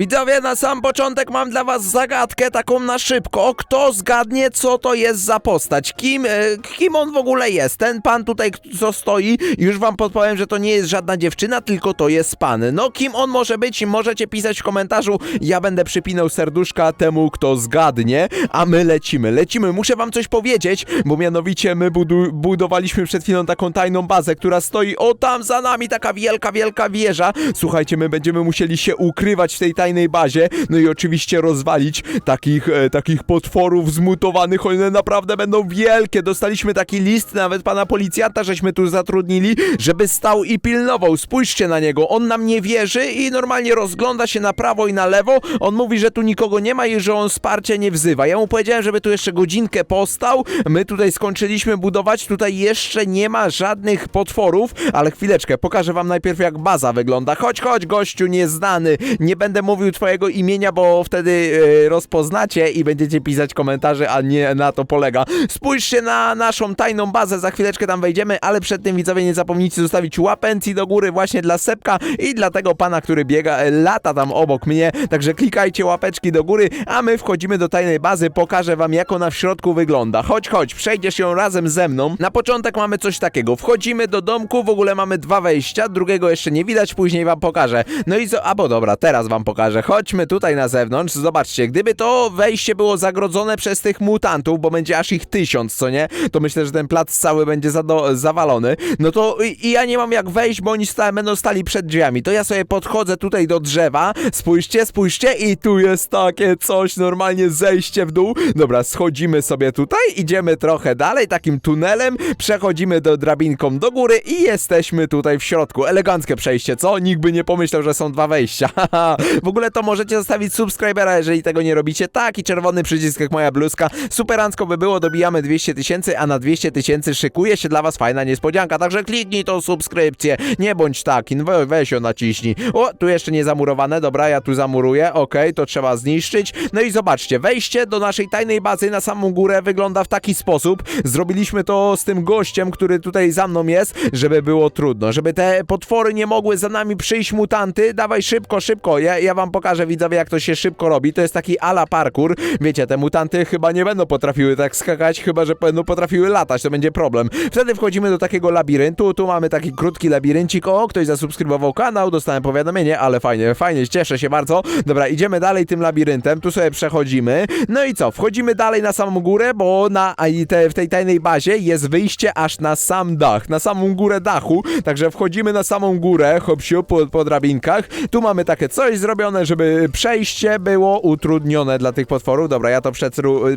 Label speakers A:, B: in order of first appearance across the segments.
A: Widzowie, na sam początek mam dla was zagadkę taką na szybko. Kto zgadnie, co to jest za postać? Kim, e, kim on w ogóle jest? Ten pan tutaj, co stoi, już wam podpowiem, że to nie jest żadna dziewczyna, tylko to jest pan. No, kim on może być? Możecie pisać w komentarzu. Ja będę przypinał serduszka temu, kto zgadnie, a my lecimy. Lecimy. Muszę wam coś powiedzieć, bo mianowicie my budu budowaliśmy przed chwilą taką tajną bazę, która stoi o tam za nami, taka wielka, wielka wieża. Słuchajcie, my będziemy musieli się ukrywać w tej tajnej bazie, no i oczywiście rozwalić takich, e, takich potworów zmutowanych, one naprawdę będą wielkie. Dostaliśmy taki list, nawet pana policjanta, żeśmy tu zatrudnili, żeby stał i pilnował. Spójrzcie na niego, on nam nie wierzy i normalnie rozgląda się na prawo i na lewo. On mówi, że tu nikogo nie ma i że on wsparcia nie wzywa. Ja mu powiedziałem, żeby tu jeszcze godzinkę postał. My tutaj skończyliśmy budować, tutaj jeszcze nie ma żadnych potworów, ale chwileczkę, pokażę wam najpierw jak baza wygląda. Chodź, chodź, gościu nieznany. Nie będę mówił twojego imienia, bo wtedy e, rozpoznacie i będziecie pisać komentarze, a nie na to polega. Spójrzcie na naszą tajną bazę, za chwileczkę tam wejdziemy, ale przed tym widzowie nie zapomnijcie zostawić łapencji do góry właśnie dla Sepka i dla tego pana, który biega, e, lata tam obok mnie, także klikajcie łapeczki do góry, a my wchodzimy do tajnej bazy, pokażę wam jak ona w środku wygląda. Chodź, chodź, przejdziesz ją razem ze mną. Na początek mamy coś takiego, wchodzimy do domku, w ogóle mamy dwa wejścia, drugiego jeszcze nie widać, później wam pokażę. No i co, a bo dobra, teraz wam pokażę. Chodźmy tutaj na zewnątrz, zobaczcie, gdyby to wejście było zagrodzone przez tych mutantów, bo będzie aż ich tysiąc, co nie? To myślę, że ten plac cały będzie zawalony. No to i, i ja nie mam jak wejść, bo oni sta- będą stali przed drzwiami. To ja sobie podchodzę tutaj do drzewa, spójrzcie, spójrzcie i tu jest takie coś, normalnie zejście w dół. Dobra, schodzimy sobie tutaj, idziemy trochę dalej, takim tunelem, przechodzimy do drabinką do góry i jesteśmy tutaj w środku. Eleganckie przejście, co? Nikt by nie pomyślał, że są dwa wejścia. W ogóle to możecie zostawić subskrybera, jeżeli tego nie robicie. Tak, i czerwony przycisk jak moja bluzka. Superancko by było, dobijamy 200 tysięcy, a na 200 tysięcy szykuje się dla was fajna niespodzianka, także kliknij tą subskrypcję. Nie bądź taki, we- weź ją naciśnij. O, tu jeszcze nie zamurowane, dobra, ja tu zamuruję, okej, to trzeba zniszczyć. No i zobaczcie, wejście do naszej tajnej bazy na samą górę wygląda w taki sposób. Zrobiliśmy to z tym gościem, który tutaj za mną jest, żeby było trudno, żeby te potwory nie mogły za nami przyjść mutanty. Dawaj szybko, szybko. Ja, ja wam pokażę widzowie, jak to się szybko robi. To jest taki ala parkour. Wiecie, te mutanty chyba nie będą potrafiły tak skakać, chyba że będą potrafiły latać, to będzie problem. Wtedy wchodzimy do takiego labiryntu. Tu mamy taki krótki labiryncik. O, ktoś zasubskrybował kanał, dostałem powiadomienie, ale fajnie, fajnie, cieszę się bardzo. Dobra, idziemy dalej tym labiryntem. Tu sobie przechodzimy. No i co? Wchodzimy dalej na samą górę, bo na te, w tej tajnej bazie jest wyjście aż na sam dach, na samą górę dachu. Także wchodzimy na samą górę, hop siup, po, po drabinkach. Tu mamy takie coś zrobione, żeby przejście było utrudnione dla tych potworów. Dobra, ja to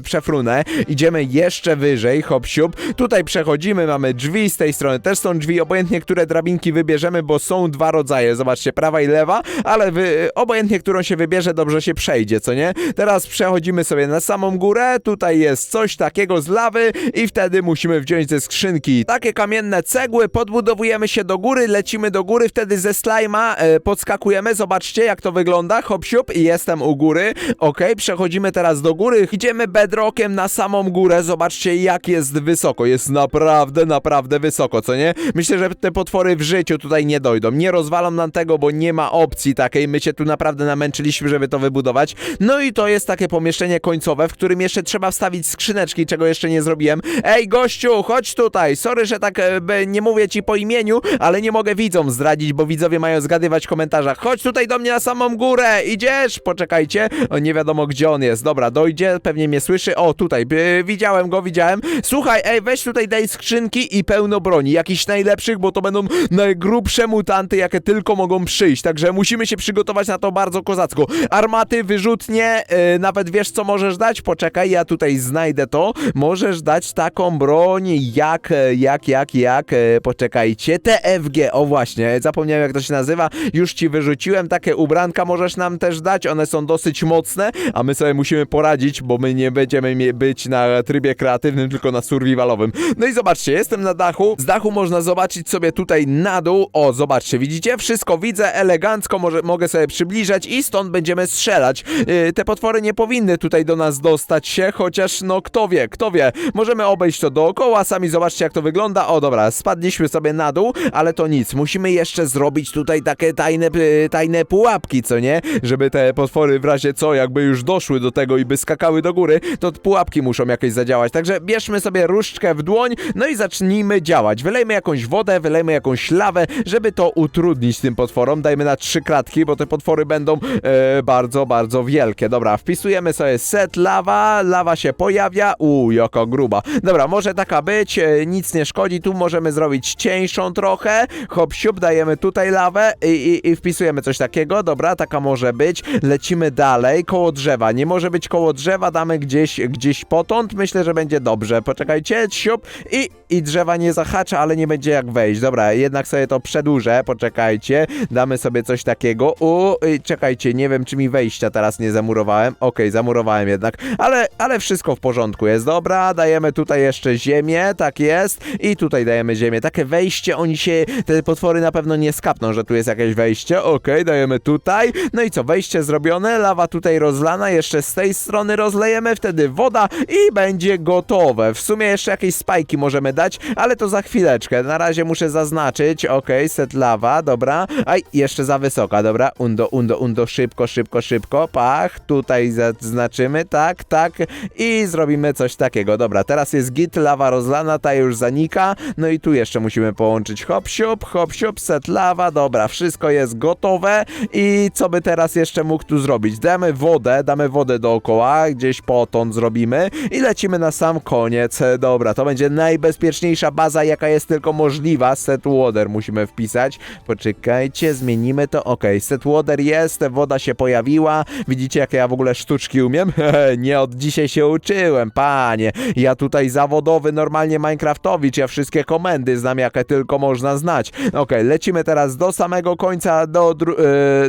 A: przefrunę. Idziemy jeszcze wyżej, hop siup. Tutaj przechodzimy, mamy drzwi z tej strony. Też są drzwi, obojętnie które drabinki wybierzemy, bo są dwa rodzaje. Zobaczcie, prawa i lewa, ale wy, obojętnie którą się wybierze, dobrze się przejdzie, co nie? Teraz przechodzimy sobie na samą górę. Tutaj jest coś takiego z lawy i wtedy musimy wziąć ze skrzynki takie kamienne cegły, podbudowujemy się do góry, lecimy do góry, wtedy ze slajma e, podskakujemy. Zobaczcie, jak to wygląda. Hop siup jestem u góry. Okej, przechodzimy teraz do góry. Idziemy bedrockiem na samą górę. Zobaczcie, jak jest wysoko. Jest naprawdę, naprawdę wysoko, co nie? Myślę, że te potwory w życiu tutaj nie dojdą. Nie rozwalą nam tego, bo nie ma opcji takiej. My się tu naprawdę namęczyliśmy, żeby to wybudować. No i to jest takie pomieszczenie końcowe, w którym jeszcze trzeba wstawić skrzyneczki, czego jeszcze nie zrobiłem. Ej, gościu, chodź tutaj. Sorry, że tak e, nie mówię ci po imieniu, ale nie mogę widzom zdradzić, bo widzowie mają zgadywać w komentarzach. Chodź tutaj do mnie na samą górę. Idziesz? Poczekajcie. O, nie wiadomo, gdzie on jest. Dobra, dojdzie, pewnie mnie słyszy. O, tutaj. By, widziałem go, widziałem. Słuchaj, ej, weź tutaj daj skrzynki i pełno broni. Jakichś najlepszych, bo to będą najgrubsze mutanty, jakie tylko mogą przyjść. Także musimy się przygotować na to bardzo kozacko. Armaty, wyrzutnie, e, nawet wiesz, co możesz dać? Poczekaj, ja tutaj znajdę to. Możesz dać taką broń jak, jak, jak, jak, e, poczekajcie, TFG, o właśnie, zapomniałem jak to się nazywa, już ci wyrzuciłem, takie ubranka możesz nam też dać, one są dosyć mocne, a my sobie musimy poradzić, bo my nie będziemy być na trybie kreatywnym, tylko na survivalowym. No i zobaczcie, jestem na dachu, z dachu można zobaczyć sobie tutaj na dół, o, zobaczcie, widzicie, wszystko widzę, elegancko, może, mogę sobie przybliżać i stąd będziemy strzelać. Yy, te potwory nie powinny tutaj do nas dostać się, chociaż no kto wie, kto wie, możemy obejść to dookoła, sami zobaczcie jak to wygląda, o dobra, spadliśmy sobie na dół, ale to nic, musimy jeszcze zrobić tutaj takie tajne, y, tajne pułapki, co nie? Nie? Żeby te potwory w razie co, jakby już doszły do tego i by skakały do góry, to pułapki muszą jakieś zadziałać. Także bierzmy sobie różdżkę w dłoń, no i zacznijmy działać. Wylejmy jakąś wodę, wylejmy jakąś lawę, żeby to utrudnić tym potworom. Dajmy na trzy kratki, bo te potwory będą e, bardzo, bardzo wielkie. Dobra, wpisujemy sobie set lawa, lawa się pojawia. Uuu, jaka gruba. Dobra, może taka być, e, nic nie szkodzi. Tu możemy zrobić cieńszą trochę. Hop, siup, dajemy tutaj lawę i, i, i wpisujemy coś takiego. Dobra, taka może być. Lecimy dalej, koło drzewa. Nie może być koło drzewa, damy gdzieś, gdzieś potąd. Myślę, że będzie dobrze. Poczekajcie, siup i, i drzewa nie zahacza, ale nie będzie jak wejść. Dobra, jednak sobie to przedłużę, poczekajcie. Damy sobie coś takiego. U, czekajcie, nie wiem, czy mi wejścia teraz nie zamurowałem. Okej, zamurowałem jednak, ale, ale wszystko w porządku jest. Dobra, dajemy tutaj jeszcze ziemię, tak jest. I tutaj dajemy ziemię. Takie wejście, oni się, te potwory na pewno nie skapną, że tu jest jakieś wejście. Okej, dajemy tutaj. No i co, wejście zrobione, lawa tutaj rozlana, jeszcze z tej strony rozlejemy, wtedy woda i będzie gotowe. W sumie jeszcze jakieś spajki możemy dać, ale to za chwileczkę. Na razie muszę zaznaczyć, okej, set lawa, dobra. Aj, jeszcze za wysoka, dobra. Undo, undo, undo, szybko, szybko, szybko. Pach, tutaj zaznaczymy, tak, tak. I zrobimy coś takiego. Dobra, teraz jest git, lawa rozlana, ta już zanika. No i tu jeszcze musimy połączyć hop, siup, hop, siup, set lawa, dobra, wszystko jest gotowe. I co by teraz jeszcze mógł tu zrobić? Damy wodę, damy wodę dookoła, gdzieś potąd zrobimy i lecimy na sam koniec. Dobra, to będzie najbezpieczniejsza baza, jaka jest tylko możliwa. Set water musimy wpisać. Poczekajcie, zmienimy to. Ok, set water jest, woda się pojawiła. Widzicie, jakie ja w ogóle sztuczki umiem? Nie od dzisiaj się uczyłem, panie. Ja tutaj zawodowy, normalnie Minecraftowicz, ja wszystkie komendy znam, jakie tylko można znać. Ok, lecimy teraz do samego końca, do e,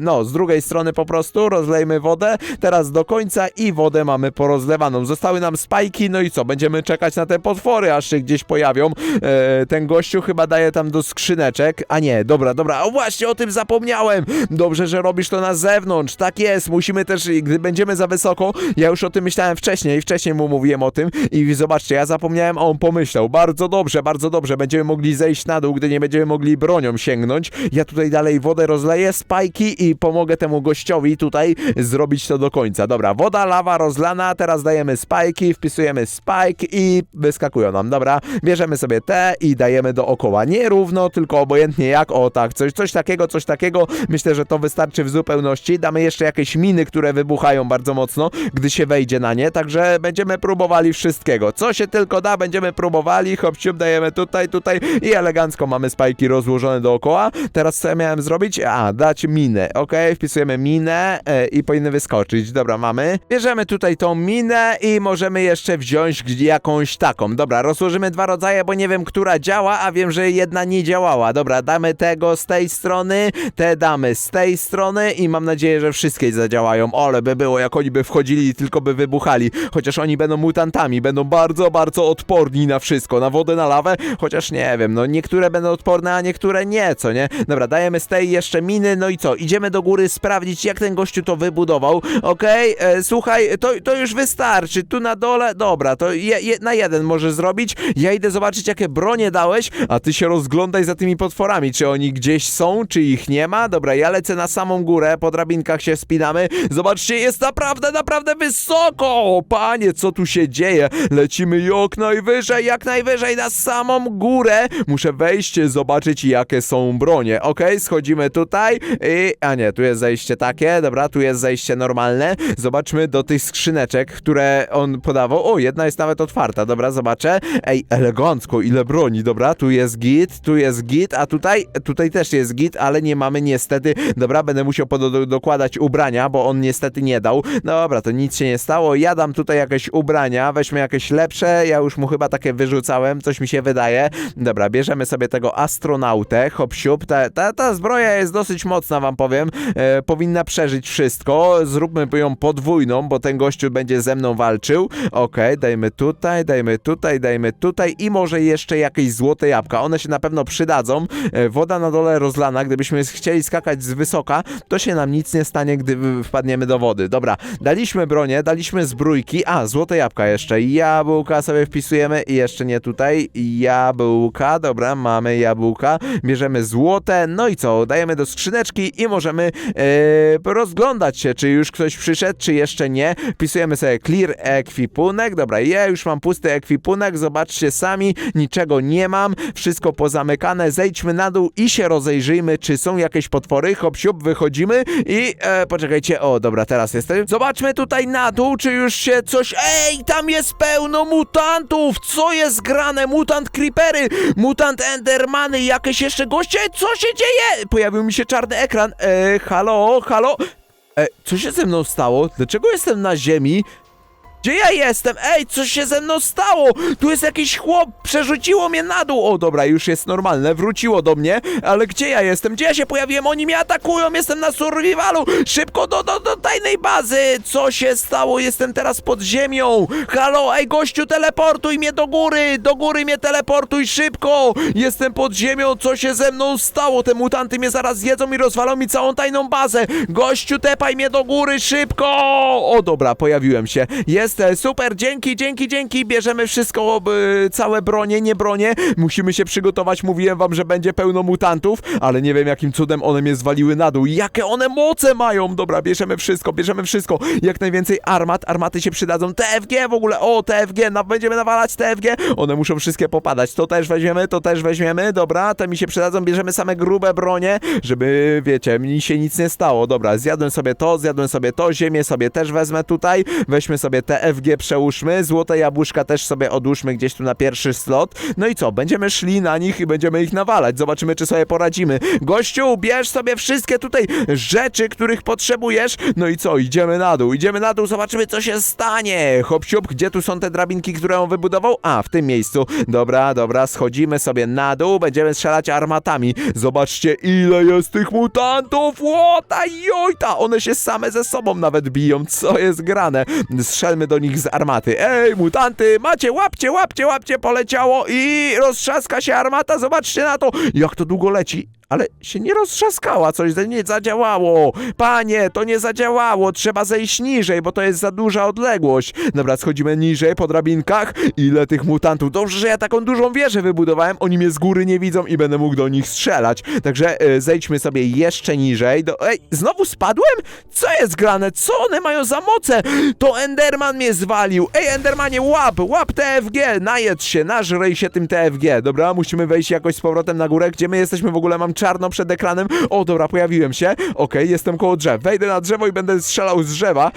A: no, z drugiej strony po prostu, rozlejmy wodę, teraz do końca i wodę mamy porozlewaną. Zostały nam spajki, no i co, będziemy czekać na te potwory, aż się gdzieś pojawią. E, ten gościu chyba daje tam do skrzyneczek, a nie, dobra, dobra, o właśnie o tym zapomniałem. Dobrze, że robisz to na zewnątrz, tak jest, musimy też, gdy będziemy za wysoko, ja już o tym myślałem wcześniej, wcześniej mu mówiłem o tym. I zobaczcie, ja zapomniałem, a on pomyślał, bardzo dobrze, bardzo dobrze, będziemy mogli zejść na dół, gdy nie będziemy mogli bronią sięgnąć. Ja tutaj dalej wodę rozleję, spajki i pomogę temu gościowi tutaj zrobić to do końca. Dobra, woda, lawa rozlana, teraz dajemy spajki, wpisujemy spike i wyskakują nam. Dobra, bierzemy sobie te i dajemy dookoła. Nie równo, tylko obojętnie jak, o tak, coś, coś takiego, coś takiego. Myślę, że to wystarczy w zupełności. Damy jeszcze jakieś miny, które wybuchają bardzo mocno, gdy się wejdzie na nie, także będziemy próbowali wszystkiego. Co się tylko da, będziemy próbowali, hop siup, dajemy tutaj, tutaj i elegancko mamy spajki rozłożone dookoła. Teraz co ja miałem zrobić? A, dać minę, ok, wpisujemy minę e, i powinny wyskoczyć. Dobra, mamy. Bierzemy tutaj tą minę i możemy jeszcze wziąć jakąś taką. Dobra, rozłożymy dwa rodzaje, bo nie wiem, która działa, a wiem, że jedna nie działała. Dobra, damy tego z tej strony, te damy z tej strony i mam nadzieję, że wszystkie zadziałają. Ole by było, jak oni by wchodzili i tylko by wybuchali. Chociaż oni będą mutantami, będą bardzo, bardzo odporni na wszystko, na wodę, na lawę, chociaż nie wiem, no niektóre będą odporne, a niektóre nie, co nie? Dobra, dajemy z tej jeszcze miny, no i co? Idziemy do góry sprawdzić, jak ten gościu to wybudował. Okej, e, słuchaj, to, to już wystarczy. Tu na dole, dobra, to je, je, na jeden możesz zrobić. Ja idę zobaczyć, jakie bronie dałeś, a ty się rozglądaj za tymi potworami, czy oni gdzieś są, czy ich nie ma. Dobra, ja lecę na samą górę, po drabinkach się spinamy. Zobaczcie, jest naprawdę, naprawdę wysoko! Panie, co tu się dzieje? Lecimy jak najwyżej, jak najwyżej na samą górę. Muszę wejść, zobaczyć, jakie są bronie. Okej, schodzimy tutaj i... A nie, tu jest zejście takie, dobra, tu jest zejście normalne. Zobaczmy do tych skrzyneczek, które on podawał. O, jedna jest nawet otwarta, dobra, zobaczę. Ej, elegancko, ile broni, dobra, tu jest git, tu jest git, a tutaj, tutaj też jest git, ale nie mamy niestety, dobra, będę musiał dokładać ubrania, bo on niestety nie dał. Dobra, to nic się nie stało, ja dam tutaj jakieś ubrania, weźmy jakieś lepsze, ja już mu chyba takie wyrzucałem, coś mi się wydaje. Dobra, bierzemy sobie tego astronautę, hop siup, ta, ta, ta zbroja jest dosyć mocna, wam powiem, e, powinna przeżyć wszystko, zróbmy ją podwójną, bo ten gościu będzie ze mną walczył. Okej, dajmy tutaj, dajmy tutaj, dajmy tutaj i może jeszcze jakieś złote jabłka, one się na pewno przydadzą. E, woda na dole rozlana, gdybyśmy chcieli skakać z wysoka, to się nam nic nie stanie, gdy wpadniemy do wody. Dobra, daliśmy bronię, daliśmy zbrójki, a, złote jabłka jeszcze, jabłka sobie wpisujemy i jeszcze nie tutaj, jabłka, dobra, mamy jabłka, bierzemy złote, no i co, dajemy do skrzyneczki i możemy rozglądać się, czy już ktoś przyszedł, czy jeszcze nie. Wpisujemy sobie clear ekwipunek. Dobra, ja już mam pusty ekwipunek, zobaczcie sami, niczego nie mam, wszystko pozamykane. Zejdźmy na dół i się rozejrzyjmy, czy są jakieś potwory. Hop, siup, wychodzimy i e, poczekajcie, o, dobra, teraz jestem. Zobaczmy tutaj na dół, czy już się coś... Ej, tam jest pełno mutantów! Co jest grane? Mutant creepery, mutant endermany, jakieś jeszcze goście? Co się dzieje? Pojawił mi się czarny ekran. E, halo, halo? E, co się ze mną stało? Dlaczego jestem na ziemi? Gdzie ja jestem? Ej, co się ze mną stało? Tu jest jakiś chłop, przerzuciło mnie na dół. O, dobra, już jest normalne, wróciło do mnie, ale gdzie ja jestem? Gdzie ja się pojawiłem? Oni mnie atakują, jestem na survivalu. Szybko do, do, do tajnej bazy. Co się stało? Jestem teraz pod ziemią. Halo, ej, gościu, teleportuj mnie do góry. Do góry mnie teleportuj, szybko. Jestem pod ziemią, co się ze mną stało? Te mutanty mnie zaraz zjedzą i rozwalą mi całą tajną bazę. Gościu, tepaj mnie do góry, szybko. O, dobra, pojawiłem się. Jest e, super, dzięki, dzięki, dzięki. Bierzemy wszystko, e, całe bronie, nie bronie. Musimy się przygotować. Mówiłem wam, że będzie pełno mutantów, ale nie wiem jakim cudem one mnie zwaliły na dół. Jakie one moce mają? Dobra, bierzemy wszystko, bierzemy wszystko. Jak najwięcej armat, armaty się przydadzą. TFG w ogóle, o, TFG, na, będziemy nawalać TFG. One muszą wszystkie popadać. To też weźmiemy, to też weźmiemy. Dobra, te mi się przydadzą. Bierzemy same grube bronie, żeby, wiecie, mi się nic nie stało. Dobra, zjadłem sobie to, zjadłem sobie to, ziemię sobie też wezmę tutaj. Weźmy sobie TFG, przełóżmy. Złote jabłuszka też sobie odłóżmy gdzieś tu na pierwszy slot. No i co, będziemy szli na nich i będziemy ich nawalać. Zobaczymy, czy sobie poradzimy. Gościu, bierz sobie wszystkie tutaj rzeczy, których potrzebujesz. No i co, idziemy na dół, idziemy na dół, zobaczymy, co się stanie. Hop, siup, gdzie tu są te drabinki, które on wybudował? A, w tym miejscu. Dobra, dobra, schodzimy sobie na dół, będziemy strzelać armatami. Zobaczcie, ile jest tych mutantów! Łota, jojta! One się same ze sobą nawet biją. Co jest grane? Strzelmy do nich z armaty. Ej, mutanty, macie, łapcie, łapcie, łapcie, poleciało i roztrzaska się armata. Zobaczcie na to, jak to długo leci. Ale się nie roztrzaskała, coś nie zadziałało. Panie, to nie zadziałało, trzeba zejść niżej, bo to jest za duża odległość. Dobra, schodzimy niżej po drabinkach. Ile tych mutantów? Dobrze, że ja taką dużą wieżę wybudowałem, oni mnie z góry nie widzą i będę mógł do nich strzelać. Także e, zejdźmy sobie jeszcze niżej. Do... Ej, znowu spadłem? Co jest grane? Co one mają za moce? To Enderman mnie zwalił. Ej, Endermanie, łap, łap TFG, najedz się, nażrej się tym TFG. Dobra, musimy wejść jakoś z powrotem na górę. Gdzie my jesteśmy w ogóle? Mam czarno przed ekranem. O, dobra, pojawiłem się. Okej, jestem koło drzew. Wejdę na drzewo i będę strzelał z drzewa.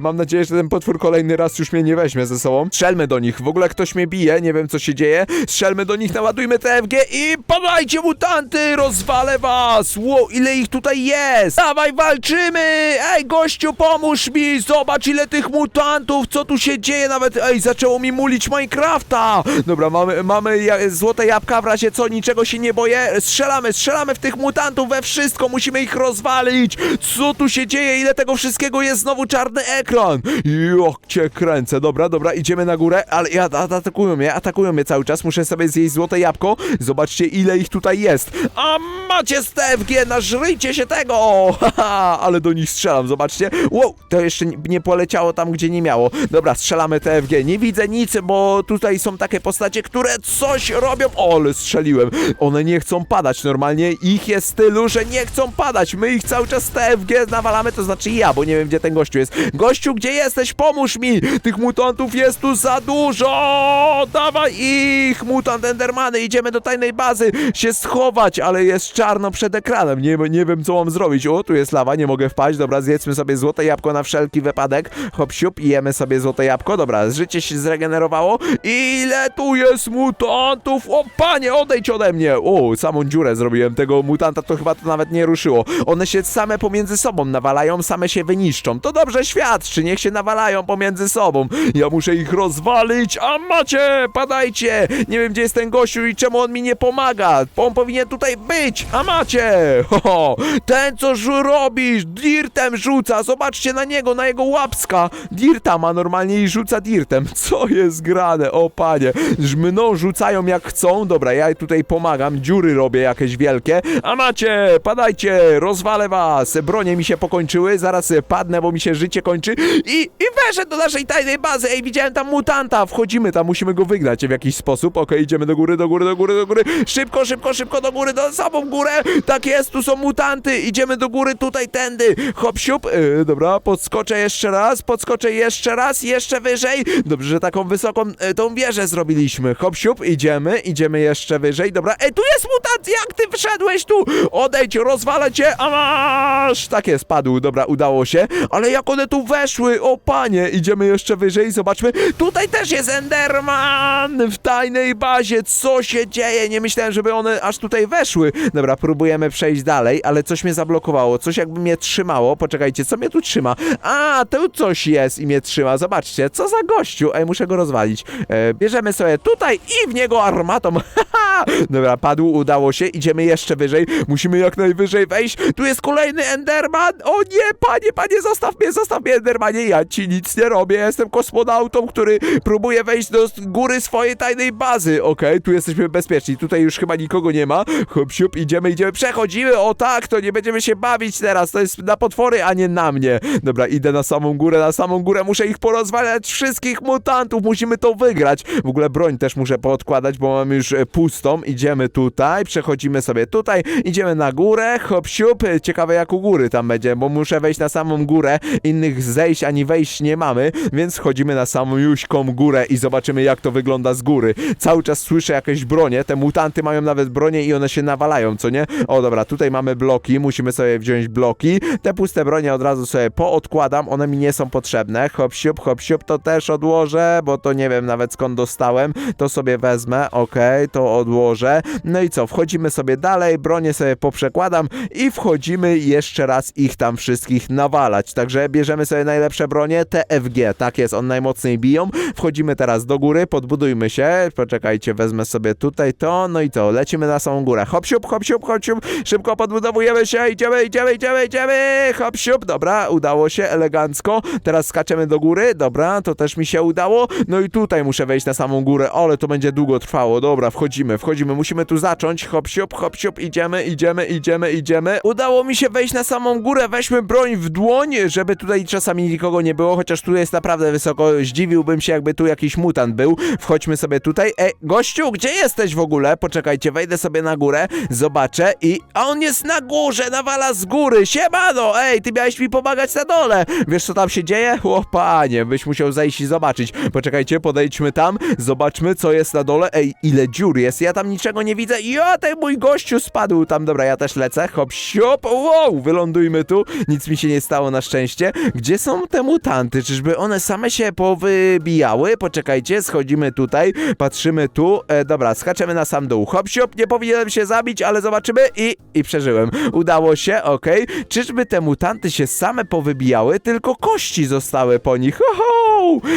A: Mam nadzieję, że ten potwór kolejny raz już mnie nie weźmie ze sobą. Strzelmy do nich. W ogóle ktoś mnie bije, nie wiem co się dzieje. Strzelmy do nich, naładujmy TFG i padajcie mutanty! Rozwalę was! Ło, ile ich tutaj jest! Dawaj, walczymy! Ej, gościu, pomóż mi! Zobacz ile tych mutantów, co tu się dzieje nawet. Ej, zaczęło mi mulić Minecrafta! Dobra, mamy, mamy złote jabłka, w razie co, niczego się nie boję. Strzelamy, strzelamy w tych mutantów, we wszystko, musimy ich rozwalić! Co tu się dzieje? Ile tego wszystkiego jest? Znowu czarny ekran! Jo, cię kręcę. Dobra, dobra, idziemy na górę, ale ja, atakują mnie, atakują mnie cały czas. Muszę sobie zjeść złote jabłko. Zobaczcie, ile ich tutaj jest. A macie TFG, nażryjcie się tego! Haha, ale do nich strzelam, zobaczcie. Wow, to jeszcze nie poleciało tam, gdzie nie miało. Dobra, strzelamy TFG. Nie widzę nic, bo tutaj są takie postacie, które coś robią. O, ale strzeliłem. One nie chcą padać normalnie. Ich jest w stylu, że nie chcą padać. My ich cały czas TFG nawalamy, to znaczy ja, bo nie wiem, gdzie ten gościu jest. Gościu, gdzie jesteś? Pomóż mi! Tych mutantów jest tu za dużo! Dawaj ich! Mutant Endermany, idziemy do tajnej bazy się schować, ale jest czarno przed ekranem. Nie, nie wiem, co mam zrobić. O, tu jest lawa, nie mogę wpaść. Dobra, zjedzmy sobie złote jabłko na wszelki wypadek. Hop, siup, jemy sobie złote jabłko. Dobra, życie się zregenerowało. Ile tu jest mutantów? O, panie, odejdź ode mnie! O, samą dziurę zrobiłem. Tego mutanta to chyba to nawet nie ruszyło. One się same pomiędzy sobą nawalają, same się wyniszczą. To dobrze świadczy, niech się nawalają pomiędzy sobą. Ja muszę ich rozwalić, a macie, padajcie! Nie wiem, gdzie jest ten gościu i czemu on mi nie pomaga. On powinien tutaj być, a macie! Ho, ho. Ten, co robisz, dirtem rzuca, zobaczcie na niego, na jego łapska. Dirta ma normalnie i rzuca dirtem. Co jest grane, o panie. Mną rzucają jak chcą, dobra, ja tutaj pomagam, dziury robię jakieś wielkie. A macie, padajcie, rozwalę was. Bronie mi się pokończyły, zaraz padnę, bo mi się życie kończy. I, i weszedł do naszej tajnej bazy. Ej, widziałem tam mutanta. Wchodzimy tam, musimy go wygnać w jakiś sposób. Okej, idziemy do góry, do góry, do góry, do góry. Szybko, szybko, szybko do góry, do samą górę. Tak jest, tu są mutanty. Idziemy do góry, tutaj, tędy. Hop, siup. E, dobra, podskoczę jeszcze raz, podskoczę jeszcze raz, jeszcze wyżej. Dobrze, że taką wysoką e, tą wieżę zrobiliśmy. Hop, siup, idziemy, idziemy jeszcze wyżej. Dobra, ej, tu jest mutant, jak ty wszedłeś tu? Odejdź, rozwalę cię, a masz! Tak jest, padł, dobra, udało się. Ale jak one tu weszły, o panie, idziemy jeszcze wyżej, zobaczmy. Tutaj też jest Enderman w tajnej bazie, co się dzieje? Nie myślałem, żeby one aż tutaj weszły. Dobra, próbujemy przejść dalej, ale coś mnie zablokowało, coś jakby mnie trzymało. Poczekajcie, co mnie tu trzyma? A, tu coś jest i mnie trzyma, zobaczcie, co za gościu. Ej, muszę go rozwalić. E, bierzemy sobie tutaj i w niego armatą. Dobra, padł, udało się, idziemy jeszcze wyżej. Musimy jak najwyżej wejść. Tu jest kolejny Enderman. O nie, panie, panie, zostaw mnie, zostaw mnie, Endermanie. Ja ci nic nie robię. Jestem kosmonautą, który próbuje wejść do góry swojej tajnej bazy. Okej, tu jesteśmy bezpieczni. Tutaj już chyba nikogo nie ma. Hop, siup, idziemy, idziemy, przechodzimy. O tak, to nie będziemy się bawić teraz. To jest na potwory, a nie na mnie. Dobra, idę na samą górę, na samą górę. Muszę ich porozwalać, wszystkich mutantów. Musimy to wygrać. W ogóle broń też muszę poodkładać, bo mam już e, pustą. Idziemy tutaj, przechodzimy sobie tutaj, idziemy na górę, hop, siup. Ciekawe jak u góry tam będzie, bo muszę wejść na samą górę. Innych zejść ani wejść nie mamy, więc wchodzimy na samą juśką górę i zobaczymy jak to wygląda z góry. Cały czas słyszę jakieś bronie, te mutanty mają nawet bronie i one się nawalają, co nie? O dobra, tutaj mamy bloki, musimy sobie wziąć bloki. Te puste bronie od razu sobie poodkładam, one mi nie są potrzebne. Hop, siup, hop, siup, to też odłożę, bo to nie wiem nawet skąd dostałem. To sobie wezmę, okej, to odłożę. No i co, wchodzimy sobie dalej, bronie sobie poprzekładam i wchodzimy jeszcze raz ich tam wszystkich nawalać. Także bierzemy sobie najlepsze bronie, TFG, tak jest, on najmocniej biją. Wchodzimy teraz do góry, podbudujmy się. Poczekajcie, wezmę sobie tutaj to, no i co, lecimy na samą górę. Hop, siup, hop, siup, hop, siup. Szybko podbudowujemy się, idziemy, idziemy, idziemy, idziemy. Hop, siup, dobra, udało się, elegancko. Teraz skaczemy do góry, dobra, to też mi się udało. No i tutaj muszę wejść na samą górę, ale to będzie długo trwało. Dobra, wchodzimy, wchodzimy, musimy tu zacząć. Hop, siup, hop, siup, idziemy, idziemy, idziemy, idziemy. Udało mi się wejść na samą górę, weźmy broń w dłoń, żeby tutaj czasami nikogo nie było, chociaż tu jest naprawdę wysoko. Zdziwiłbym się, jakby tu jakiś mutant był. Wchodźmy sobie tutaj. Ej, gościu, gdzie jesteś w ogóle? Poczekajcie, wejdę sobie na górę, zobaczę i... A on jest na górze, nawala z góry. Siemano, ej, ty miałeś mi pomagać na dole. Wiesz, co tam się dzieje? O, panie, byś musiał zejść i zobaczyć. Poczekajcie, podejdźmy tam, zobaczmy, co jest na dole. Ej, ile dziur jest, ja tam niczego nie widzę. Ja, ten mój gościu spadł tam. Dobra, ja też lecę. Hop, siop, wow, wylądujmy tu. Nic mi się nie stało na szczęście. Gdzie są te mutanty? Czyżby one same się powybijały? Poczekajcie, schodzimy tutaj, patrzymy tu. E, dobra, skaczemy na sam dół. Hop, siop, nie powinienem się zabić, ale zobaczymy i, i przeżyłem. Udało się, okej. Czyżby te mutanty się same powybijały, tylko kości zostały po nich? Ho, ho!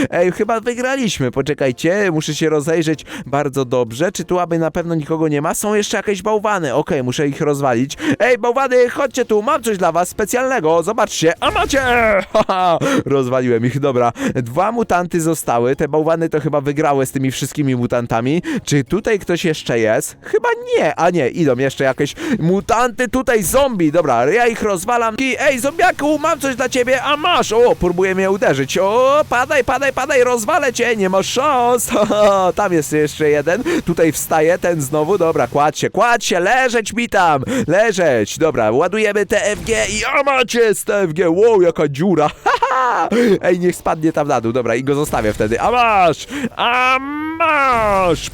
A: Ej, chyba wygraliśmy. Poczekajcie, muszę się rozejrzeć bardzo dobrze. Czy tu aby na pewno nikogo nie ma? Są jeszcze jakieś bałwany. Okej, muszę ich rozwalić. Ej, bałwany, chodźcie tu, mam coś dla was specjalnego. Zobaczcie, a macie! Haha, rozwaliłem ich, dobra. Dwa mutanty zostały. Te bałwany to chyba wygrały z tymi wszystkimi mutantami. Czy tutaj ktoś jeszcze jest? Chyba nie, a nie, idą jeszcze jakieś mutanty tutaj, zombie. Dobra, ja ich rozwalam. I, ej, zombiaku, mam coś dla ciebie, a masz! O, próbuję mnie uderzyć. O, padaj, padaj, padaj, rozwalę cię, nie masz szans. Tam jest jeszcze jeden. Tutaj wstaje ten znowu. Dobra, kładź się, kładź się, leżeć mi tam. Leżeć. Dobra, ładujemy TFG i a macie z TFG. Wow, jaka dziura. Ej, niech spadnie tam na dół. Dobra, i go zostawię wtedy. A masz! A!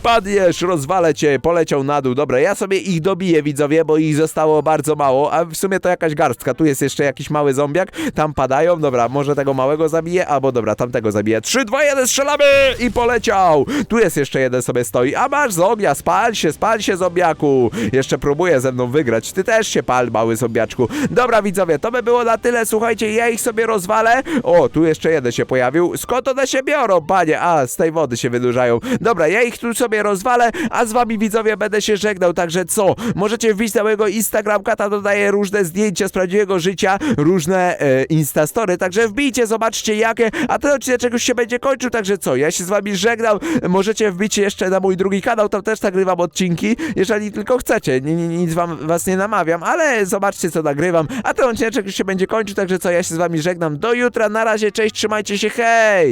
A: Padniesz, rozwalę cię. Poleciał na dół. Dobra, ja sobie ich dobiję, widzowie, bo ich zostało bardzo mało, a w sumie to jakaś garstka. Tu jest jeszcze jakiś mały zombiak. Tam padają. Dobra, może tego małego zabiję, albo dobra, tamtego zabiję. 3, 2, 1, strzelamy! I poleciał! Tu jest jeszcze jeden sobie stoi. A masz zombia, spal się, spal się, zombiaku! Jeszcze próbuje ze mną wygrać. Ty też się pal, mały zombiaczku. Dobra, widzowie, to by było na tyle. Słuchajcie, ja ich sobie rozwalę. O, tu jeszcze jeden się pojawił. Skąd one się biorą, panie? A, z tej wody się wydłużają. Dobra, ja ich tu sobie rozwalę, a z wami widzowie będę się żegnał, także co? Możecie wbić na mojego Instagramka, tam dodaję różne zdjęcia z prawdziwego życia, różne e, instastory, także wbijcie, zobaczcie jakie, a ten odcinek już się będzie kończył, także co? Ja się z wami żegnam, możecie wbić jeszcze na mój drugi kanał, tam też nagrywam odcinki, jeżeli tylko chcecie, ni- ni- nic wam, was nie namawiam, ale zobaczcie co nagrywam, a ten odcinek już się będzie kończył, także co? Ja się z wami żegnam, do jutra, na razie, cześć, trzymajcie się, hej!